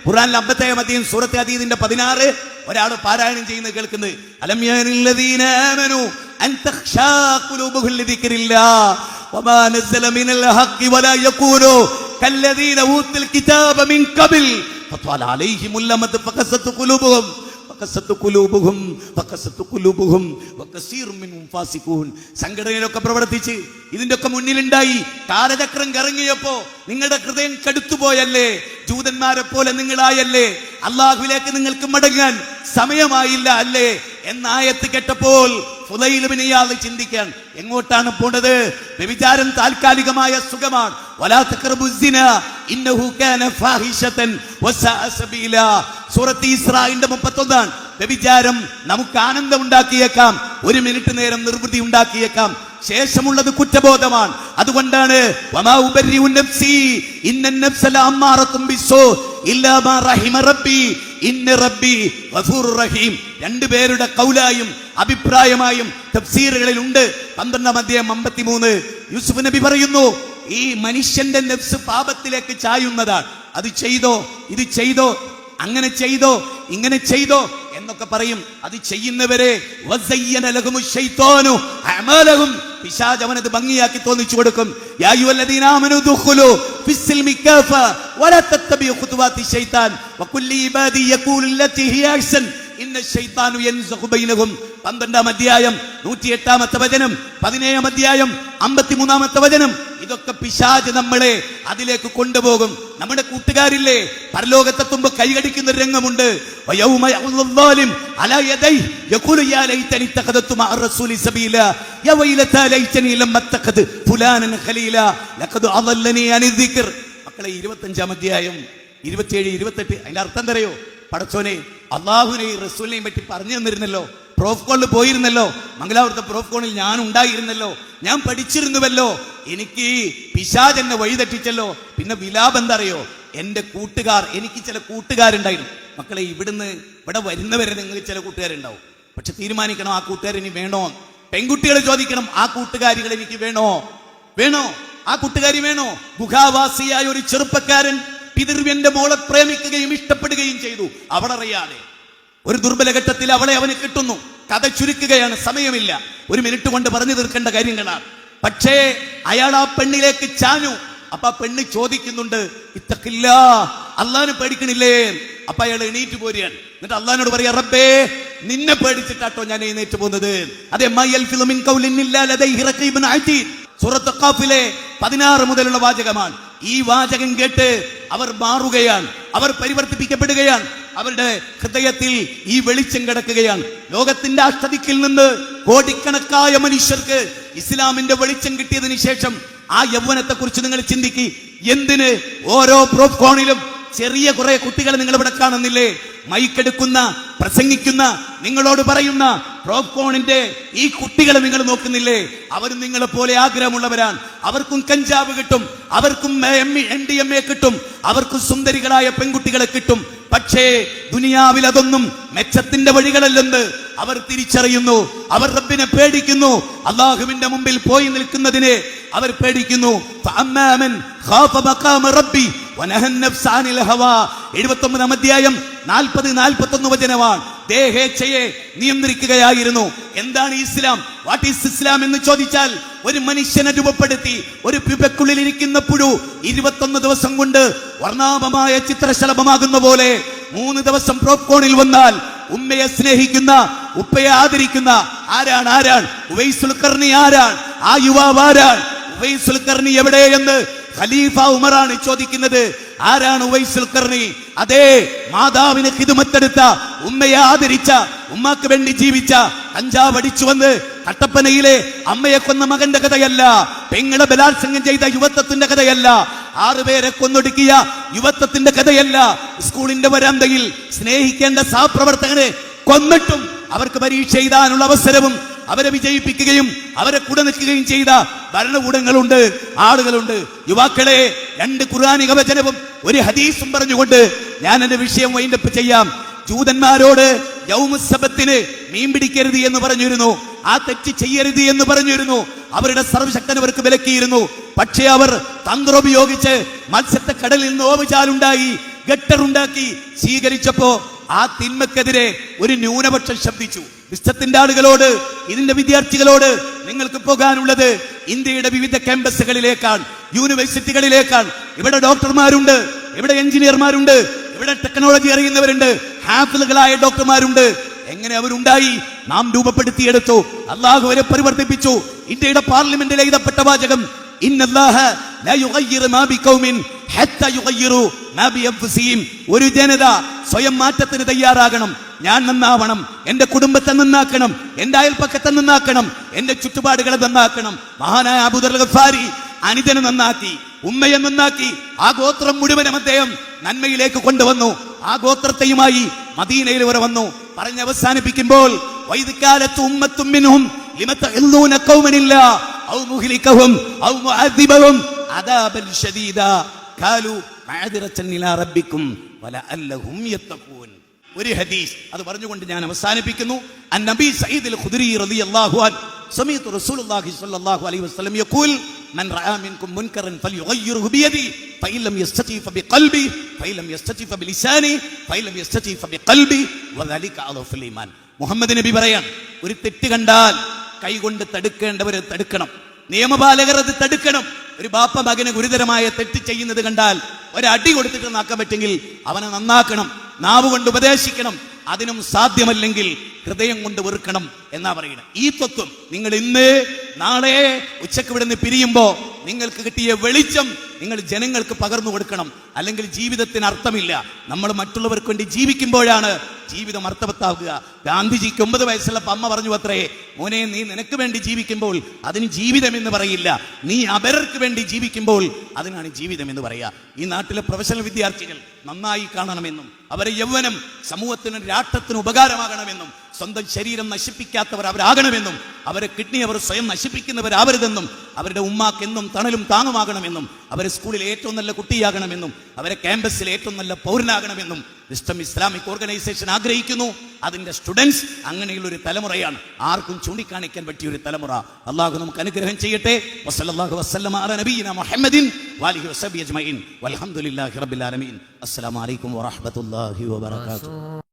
ഖുറാനിലെ അമ്പത്തേഴ് മതിയും സൂറത്തെ അതീതിന്റെ പതിനാറ് ഒരാൾ പാരായണം ചെയ്യുന്നത് കേൾക്കുന്നത് അലമ്യാനില്ലദീന ആമനു അൻ തഖ്ശാ ഖുലൂബുഹും ലിദിക്രില്ലാഹ് വമാ നസ്സല മിനൽ ഹഖ് വലാ യകൂനു كالذين أوتوا الكتاب من قبل فطال عليهم الأمد فقست قلوبهم فقست قلوبهم فقست قلوبهم وكثير منهم فاسقون സംഘടനയിലൊക്കെ പ്രവർത്തിച്ച് ഇതിന്റെ ഒക്കെ മുന്നിലുണ്ടായി കാലചക്രം കറങ്ങിയപ്പോ നിങ്ങളുടെ ഹൃദയം കടുത്തുപോയല്ലേ ജൂതന്മാരെ പോലെ നിങ്ങളായല്ലേ? അള്ളാഹുവിലേക്ക് നിങ്ങൾക്ക് മടങ്ങാൻ സമയമായില്ല അല്ലേ? എന്നായത്ത് കേട്ടപ്പോൾ ഫുലൈലുബിനെയാൾ ചിന്തിക്കാൻ എങ്ങോട്ടാണ് പോണത്? വ്യഭിചാരം താൽക്കാലികമായ സുഖമാണ്. സൂറത്ത് ഇസ്രായിന്റെ 31 ആണ് വ്യഭിചാരം നമുക്ക് ആനന്ദം ഉണ്ടാക്കിയേക്കാം ഒരു മിനിറ്റ് നേരം നിർവൃതി ഉണ്ടാക്കിയേക്കാം. ശേഷമുള്ളത് കുറ്റബോധമാണ്. അതുകൊണ്ടാണ് രണ്ടുപേരുടെ കൗലായും അഭിപ്രായമായും തഫ്സീറുകളിൽ ഉണ്ട് പന്ത്രണ്ടാം അധ്യായം അമ്പത്തിമൂന്ന്. യൂസുഫ് നബി പറയുന്നു ഈ മനുഷ്യന്റെ നെഫ്സ് പാപത്തിലേക്ക് ചായുന്നതാണ്. അത് ചെയ്തോ ഇത് ചെയ്തോ അങ്ങനെ ചെയ്തോ ഇങ്ങനെ ചെയ്തോ എന്നൊക്കെ പറയും. അത് ചെയ്യുന്നവരെ അവനത് ഭംഗിയാക്കി തോന്നിച്ചു കൊടുക്കും. വകുല്ലി ഇബാദി ഹിയ അഹ്സൻ. പന്ത്രണ്ടാം അധ്യായം നൂറ്റി എട്ടാമത്തെ വചനം പതിനേഴാം അധ്യായം അമ്പത്തിമൂന്നാമത്തെ വചനം. ഇതൊക്കെ പിശാജ് നമ്മളെ അതിലേക്ക് കൊണ്ടുപോകും. നമ്മുടെ കൂട്ടുകാരില്ലേ പരലോകത്തെത്തുമ്പോ കൈകടിക്കുന്ന ഒരു രംഗമുണ്ട്. മക്കളെ ഇരുപത്തഞ്ചാം അധ്യായം ഇരുപത്തിയേഴ് ഇരുപത്തെട്ട് അതിന്റെ അർത്ഥം തരയോ പടച്ചോനെ അള്ളാഹുവിനെയും റസൂലിനെയും പറ്റി പറഞ്ഞു തന്നിരുന്നല്ലോ. പ്രോഫ് കോണിൽ പോയിരുന്നല്ലോ. മംഗലാപുരത്തെ പ്രോഫ് കോണിൽ ഞാൻ ഉണ്ടായിരുന്നല്ലോ. ഞാൻ പഠിച്ചിരുന്നുവല്ലോ. എനിക്ക് പിശാജ് എന്നെ വഴിതെറ്റിച്ചല്ലോ. പിന്നെ വിലാപം എന്താ അറിയോ എന്റെ കൂട്ടുകാർ എനിക്ക് ചില കൂട്ടുകാരുണ്ടായിരുന്നു. മക്കളെ ഇവിടുന്ന് ഇവിടെ വരുന്നവരെ നിങ്ങൾ ചില കൂട്ടുകാരുണ്ടാവും. പക്ഷെ തീരുമാനിക്കണം ആ കൂട്ടുകാർ ഇനി വേണോ? പെൺകുട്ടികൾ ചോദിക്കണം ആ കൂട്ടുകാരികൾ എനിക്ക് വേണോ? വേണോ? ആ കൂട്ടുകാരി വേണോ? ഗുഹാവാസിയായ ഒരു ചെറുപ്പക്കാരൻ പിതൃവ്യന്റെ മോളെ പ്രേമിക്കുകയും ഇഷ്ടപ്പെടുകയും ചെയ്തു. അവളറിയാതെ. ഒരു ദുർബലഘട്ടത്തിൽ അവളെ അവന് കിട്ടുന്നു. കഥ ചുരുക്കുകയാണ്. സമയമില്ല. ഒരു മിനിറ്റ് കൊണ്ട് പറഞ്ഞു തീർക്കേണ്ട കാര്യങ്ങളാണ്. പക്ഷേ അയാൾ ആ പെണ്ണിലേക്ക് ചാഞ്ഞു. അപ്പൊ ആ പെണ്ണ് ചോദിക്കുന്നുണ്ട് ഇത്തക്കില്ല അള്ളാന് പേടിക്കണില്ലേ? അപ്പൊ അയാൾ എണീറ്റ് പോരുകയാണ്. എന്നിട്ട് അള്ളഹാനോട് പറയാ റബ്ബേ നിന്നെ പേടിച്ചിട്ടാട്ടോ ഞാൻ എഴുന്നേറ്റ് പോകുന്നത്. അതെ സൂറത്ത് ഖാഫിലെ പതിനാറ് മുതലുള്ള വാചകമാണ്. ഈ വാചകം കേട്ട് അവർ മാറുകയാണ്. അവർ പരിവർത്തിപ്പിക്കപ്പെടുകയാണ്. അവരുടെ ഹൃദയത്തിൽ ഈ വെളിച്ചം കിടക്കുകയാണ്. ലോകത്തിന്റെ അഷ്ടതിക്കിൽ നിന്ന് കോടിക്കണക്കായ മനുഷ്യർക്ക് ഇസ്ലാമിന്റെ വെളിച്ചം കിട്ടിയതിനു ശേഷം ആ യൗവനത്തെ കുറിച്ച് നിങ്ങൾ ചിന്തിക്കി. എന്തിന് ഓരോ പ്രോഫ്കോണിലും ചെറിയ കുറെ കുട്ടികളെ നിങ്ങൾ ഇവിടെ കാണുന്നില്ലേ മൈക്കെടുക്കുന്ന പ്രസംഗിക്കുന്ന നിങ്ങളോട് പറയുന്ന പ്രോക്കോണിന്റെ ഈ കുട്ടികളെ നിങ്ങൾ നോക്കുന്നില്ലേ? അവരും നിങ്ങളെ പോലെ ആഗ്രഹമുള്ളവരാണ്. അവർക്കും കഞ്ചാവ് കിട്ടും അവർക്കും എൻ ഡി എം എ കിട്ടും അവർക്കും സുന്ദരികളായ പെൺകുട്ടികളെ കിട്ടും. പക്ഷേ ദുനിയാവിൽ അതൊന്നും മെച്ചത്തിന്റെ വഴികളല്ലെന്ന് അവർ തിരിച്ചറിയുന്നു. അവർ റബ്ബിനെ പേടിക്കുന്നു. അള്ളാഹുവിന്റെ മുമ്പിൽ പോയി നിൽക്കുന്നതിനെ അവർ പേടിക്കുന്നു. 79 അധ്യായം 40 41 വചനമാണ് ദേഹേച്ഛയെ നിയന്ത്രിക്കുകയായിരുന്നു എന്താണ് ഇസ്ലാം? വാട്ട് ഈസ് ഇസ്ലാം എന്ന് ചോദിച്ചാൽ ഒരു മനുഷ്യനെ രൂപപ്പെടുത്തി ഒരു പിപക്കുള്ളിൽ ഇരിക്കുന്ന പുഴു ഇരുപത്തൊന്ന് ദിവസം കൊണ്ട് വർണാഭമായ ചിത്രശലഭമാകുന്ന പോലെ മൂന്ന് ദിവസം പ്രോപ്കോണിൽ വന്നാൽ ഉമ്മയെ സ്നേഹിക്കുന്ന ഉപ്പയെ ആദരിക്കുന്ന ആരാണ്? ആരാണ്? ഉവൈസുൽ കർണി ആരാണ്? ആ യുവാവ് ആരാണ്? കർണി എവിടെയെന്ന് ഖലീഫ ഉമറാണ് ചോദിക്കുന്നത് ആരാണ് ഉവൈസുൽ കർണി അതേ മാതാവിനെ ഹിതുമത്തെടുത്ത ഉമ്മയെ ആദരിച്ച ഉമ്മാക്ക് വേണ്ടി ജീവിച്ച കഞ്ചാവ് അടിച്ചു വന്ന് കട്ടപ്പനയിലെ അമ്മയെ കൊന്ന മകന്റെ കഥയല്ല പെങ്ങളെ ബലാത്സംഗം ചെയ്ത യുവത്വത്തിന്റെ കഥയല്ല ആറുപേരെ കൊന്നൊടുക്കിയ യുവത്വത്തിന്റെ കഥയല്ല സ്കൂളിന്റെ വരാന്തയിൽ സ്നേഹിക്കേണ്ട സഹപ്രവർത്തകനെ കൊന്നിട്ടും അവർക്ക് പരീക്ഷ എഴുതാനുള്ള അവസരവും അവരെ വിജയിപ്പിക്കുകയും അവരെ കൂടെ നിൽക്കുകയും ചെയ്ത ഭരണകൂടങ്ങളുണ്ട് ആളുകളുണ്ട്. യുവാക്കളെ രണ്ട് ഖുർആാനിക വചനവും ഒരു ഹദീസും പറഞ്ഞുകൊണ്ട് ഞാൻ എന്റെ വിഷയം വൈൻഡപ്പ് ചെയ്യാം. ജൂതന്മാരോട് യൗമുസബത്തിന് മീൻ പിടിക്കരുത് എന്ന് പറഞ്ഞിരുന്നു. ആ തെറ്റ് ചെയ്യരുത് എന്ന് പറഞ്ഞിരുന്നു. അവരുടെ സർവശക്തൻ അവർക്ക് വിലക്കിയിരുന്നു. പക്ഷേ അവർ തന്ത്രോപയോഗിച്ച് മത്സ്യത്തെ കടലിൽ നിന്ന് ഗട്ടർ ഗട്ടറുണ്ടാക്കി സ്വീകരിച്ചപ്പോ ആ തിന്മക്കെതിരെ ഒരു ന്യൂനപക്ഷം ശബ്ദിച്ചു. വിശ്വത്തിന്റെ ആളുകളോട് ഇതിന്റെ വിദ്യാർത്ഥികളോട് നിങ്ങൾക്ക് പോകാനുള്ളത് ഇന്ത്യയുടെ വിവിധ ക്യാമ്പസുകളിലേക്കാണ് യൂണിവേഴ്സിറ്റികളിലേക്കാണ്. ഇവിടെ ഡോക്ടർമാരുണ്ട് ഇവിടെ എഞ്ചിനീയർമാരുണ്ട് ഇവിടെ ടെക്നോളജി അറിയുന്നവരുണ്ട് ഹാഫിലുകളായ ഡോക്ടർമാരുണ്ട്. എങ്ങനെ അവരുണ്ടായി? നാം രൂപപ്പെടുത്തിയെടുത്തു അള്ളാഹു അവരെ പരിവർത്തിപ്പിച്ചു. ഇന്ത്യയുടെ പാർലമെന്റിൽ എഴുതപ്പെട്ട വാചകം. ഒരു ജനത സ്വയം മാറ്റത്തിന് തയ്യാറാകണം. ഞാൻ നന്നാവണം എന്റെ കുടുംബത്തെ നന്നാക്കണം എന്റെ അയൽപ്പക്കത്തെ നന്നാക്കണം എന്റെ ചുറ്റുപാടുകളെ നന്നാക്കണം. മഹാനായ അബുദർ ഗഫാരി അനിതനെ നന്നാക്കി ഉമ്മയെ നന്നാക്കി ആ ഗോത്രം മുഴുവനും അദ്ദേഹം നന്മയിലേക്ക് കൊണ്ടുവന്നു. ആ ഗോത്രത്തെയുമായി മദീനയിൽ വരെ വന്നു. പറഞ്ഞ് അവസാനിപ്പിക്കുമ്പോൾ വൈദ്യകാലത്ത് ഉമ്മത്തും മിൻഹും ലിമ തഅല്ലൂന ഖൗമനില്ല ഔ മുഹ്ലികഹും ഔ മുഅദ്ദിബഹും അദാബൻ ശദീദാ ഖാലു മഅദിറത്തൻ ഇലാ ഒരു ഹദീസ്. അത് പറഞ്ഞുകൊണ്ട് ഞാൻ അവസാനിപ്പിക്കുന്നു. റളിയല്ലാഹു അൻ റസൂലുള്ളാഹി സ്വല്ലല്ലാഹു അലൈഹി വസല്ലം മൻ മിൻകും മുൻകറൻ ലം ലം ലം വദാലിക ഈമാൻ. മുഹമ്മദ് നബി പറയാൻ ഒരു തെറ്റ് കണ്ടാൽ കൈകൊണ്ട് തടുക്കേണ്ടവരെ തടുക്കണം. നിയമപാലകർ അത് തടുക്കണം. ഒരു ബാപ്പ മകന് ഗുരുതരമായ തെറ്റ് ചെയ്യുന്നത് കണ്ടാൽ ഒരടി കൊടുത്തിട്ട് നാക്കാൻ പറ്റെങ്കിൽ അവനെ നന്നാക്കണം നാവ് കൊണ്ട് ഉപദേശിക്കണം. അതിനും സാധ്യമല്ലെങ്കിൽ ഹൃദയം കൊണ്ട് വെറുക്കണം എന്നാ പറയുന്നത്. ഈ തത്വം നിങ്ങൾ ഇന്ന് നാളെ ഉച്ചയ്ക്ക് വിടുന്ന് പിരിയുമ്പോ നിങ്ങൾക്ക് കിട്ടിയ വെളിച്ചം നിങ്ങൾ ജനങ്ങൾക്ക് പകർന്നു കൊടുക്കണം. അല്ലെങ്കിൽ ജീവിതത്തിന് അർത്ഥമില്ല. നമ്മൾ മറ്റുള്ളവർക്ക് വേണ്ടി ജീവിക്കുമ്പോഴാണ് ജീവിതം അർത്ഥവത്താവുക. ഗാന്ധിജിക്ക് ഒമ്പത് വയസ്സുള്ള അമ്മ പറഞ്ഞു അത്രേ മോനെ നീ നിനക്ക് വേണ്ടി ജീവിക്കുമ്പോൾ അതിന് ജീവിതം എന്ന് പറയില്ല. നീ അപരർക്ക് വേണ്ടി ജീവിക്കുമ്പോൾ അതിനാണ് ജീവിതം എന്ന് പറയുക ഈ നാട്ടിലെ പ്രൊഫഷണൽ വിദ്യാർത്ഥികൾ നന്നായി കാണണമെന്നും അവരെ യൗവനം സമൂഹത്തിന് രാഷ്ട്രത്തിന് ഉപകാരമാകണമെന്നും സ്വന്തം ശരീരം നശിപ്പിക്കാത്തവർ അവരാകണമെന്നും അവരെ കിഡ്നി അവർ സ്വയം നശിപ്പിക്കുന്നവരാവരുതെന്നും അവരുടെ ഉമ്മാക്ക് എന്നും തണലും താങ്ങുമാകണമെന്നും അവരെ സ്കൂളിൽ ഏറ്റവും നല്ല കുട്ടിയാകണമെന്നും അവരെ ക്യാമ്പസിൽ ഏറ്റവും നല്ല പൗരനാകണമെന്നും വിസ്റ്റം ഇസ്ലാമിക് ഓർഗനൈസേഷൻ ആഗ്രഹിക്കുന്നു. അതിന്റെ സ്റ്റുഡൻസ് അങ്ങനെയുള്ള ഒരു തലമുറയാണ്. ആർക്കും ചൂണ്ടിക്കാണിക്കാൻ പറ്റിയ ഒരു തലമുറ. അള്ളാഹു നമുക്ക് അനുഗ്രഹം ചെയ്യട്ടെ. അലാ നബിയിന മുഹമ്മദിൻ വാലിഹി വസബി അജ്മഈൻ. വൽഹംദുലില്ലാഹി റബ്ബിൽ ആലമീൻ. അസ്സലാമു അലൈക്കും വറഹ്മത്തുള്ളാഹി വബറകാതുഹു.